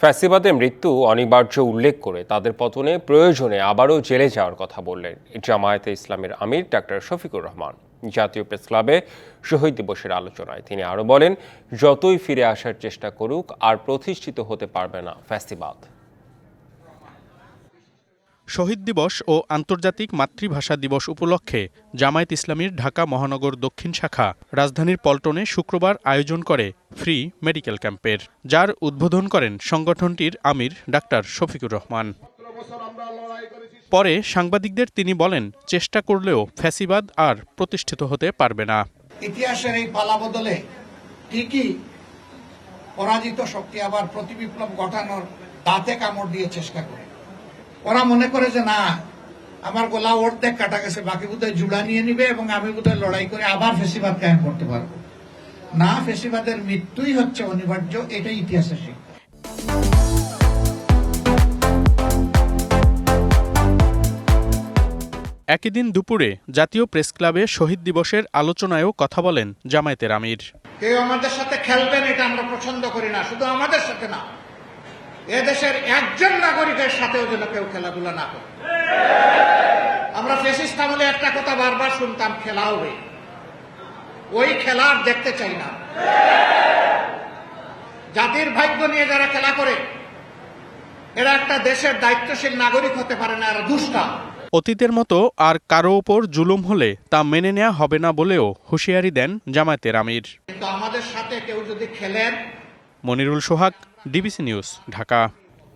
ফ্যাসিবাদে মৃত্যু অনিবার্য উল্লেখ করে তাদের পতনে প্রয়োজনে আবারও জেলে যাওয়ার কথা বললেন জামায়াতে ইসলামের আমির ডাক্তার শফিকুর রহমান। জাতীয় প্রেস ক্লাবে শহীদ দিবসের আলোচনায় তিনি আরও বলেন, যতই ফিরে আসার চেষ্টা করুক, আর প্রতিষ্ঠিত হতে পারবে না ফ্যাসিবাদ। শহীদ দিবস ও আন্তর্জাতিক মাতৃভাষা দিবস উপলক্ষে জামায়াত ইসলামীর ঢাকা মহানগর দক্ষিণ শাখা রাজধানীর পল্টনে শুক্রবার আয়োজন করে ফ্রি মেডিকেল ক্যাম্পের, যার উদ্বোধন করেন সংগঠনটির আমির ডাক্তার শফিকুর রহমান। পরে সাংবাদিকদের তিনি বলেন, চেষ্টা করলেও ফ্যাসিবাদ আর প্রতিষ্ঠিত হতে পারবে না। ইতিহাসের এই পালা বদলে ঠিকই পরাজিত শক্তি আবার প্রতিবিপ্লব ঘটানোর দাঁতে কামড় দিয়ে চেষ্টা করে? ওরা মনে করে যে না আমার গোলা অর্ধেক কাটা গেছে বাকি বোধহয় জুড়া নিয়ে নিবে এবং আমি বোধহয় লড়াই করে আবার ফেসিবাদ কায়েম করতে পারব। না ফেসিবাদের মৃত্যুই হচ্ছে অনিবার্য এটাই ইতিহাসের শিক্ষা। একই দিন দুপুরে জাতীয় প্রেস ক্লাবে শহীদ দিবসের আলোচনায়ও কথা বলেন জামায়াতের আমির। কেউ আমাদের সাথে খেলবেন এটা আমরা পছন্দ করি না শুধু আমাদের সাথে না এদেশের একজন নাগরিকের সাথেও যেন কেউ খেলাধুলা না করে। আমরা ফেসিস্ট আমলে একটা কথা বারবার শুনতাম খেলা হবে ওই খেলা আর দেখতে চাই না। জাতির ভাগ্য নিয়ে যারা খেলা করে এরা একটা দেশের দায়িত্বশীল নাগরিক হতে পারে না এরা দুষ্টা। অতীতের মতো আর কারও ওপর জুলুম হলে তা মেনে নেওয়া হবে না বলেও হুঁশিয়ারি দেন জামায়াতের আমির। কিন্তু আমাদের সাথে কেউ যদি খেলেন মনিরুল সোহাগ ডিবিসি নিউজ ঢাকা।